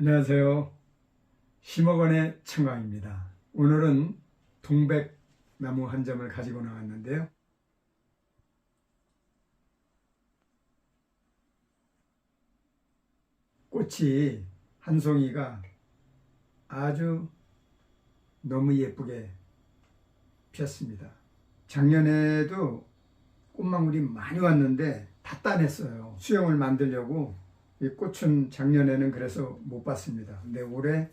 안녕하세요. 심어건의 청강입니다. 오늘은 동백나무 한 점을 가지고 나왔는데요. 꽃이 한 송이가 아주 너무 예쁘게 피었습니다. 작년에도 꽃망울이 많이 왔는데 다 따냈어요. 수영을 만들려고 이 꽃은 작년에는 그래서 못 봤습니다. 근데 올해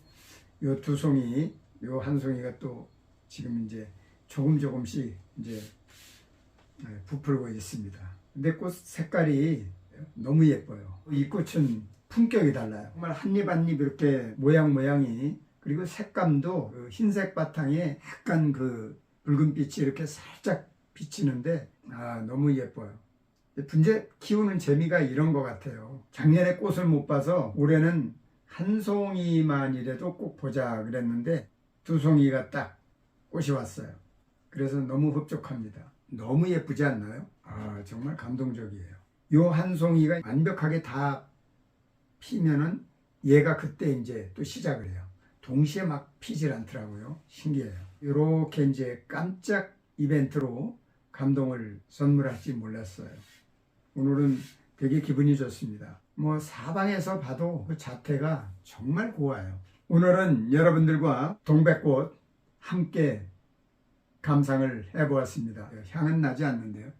요 두 송이, 요 한 송이가 또 지금 이제 조금 조금씩 이제 네, 부풀고 있습니다. 근데 꽃 색깔이 너무 예뻐요. 이 꽃은 품격이 달라요. 정말 한입 한입 이렇게 모양 모양이 그리고 색감도 그 흰색 바탕에 약간 그 붉은 빛이 이렇게 살짝 비치는데 아 너무 예뻐요. 분재 키우는 재미가 이런 것 같아요. 작년에 꽃을 못 봐서 올해는 한 송이만이라도 꼭 보자 그랬는데 두 송이가 딱 꽃이 왔어요. 그래서 너무 흡족합니다. 너무 예쁘지 않나요? 아 정말 감동적이에요. 요 한 송이가 완벽하게 다 피면은 얘가 그때 이제 또 시작을 해요. 동시에 막 피질 않더라고요. 신기해요. 이렇게 이제 깜짝 이벤트로 감동을 선물할지 몰랐어요. 오늘은 되게 기분이 좋습니다. 뭐 사방에서 봐도 그 자태가 정말 고와요. 오늘은 여러분들과 동백꽃 함께 감상을 해보았습니다. 향은 나지 않는데요.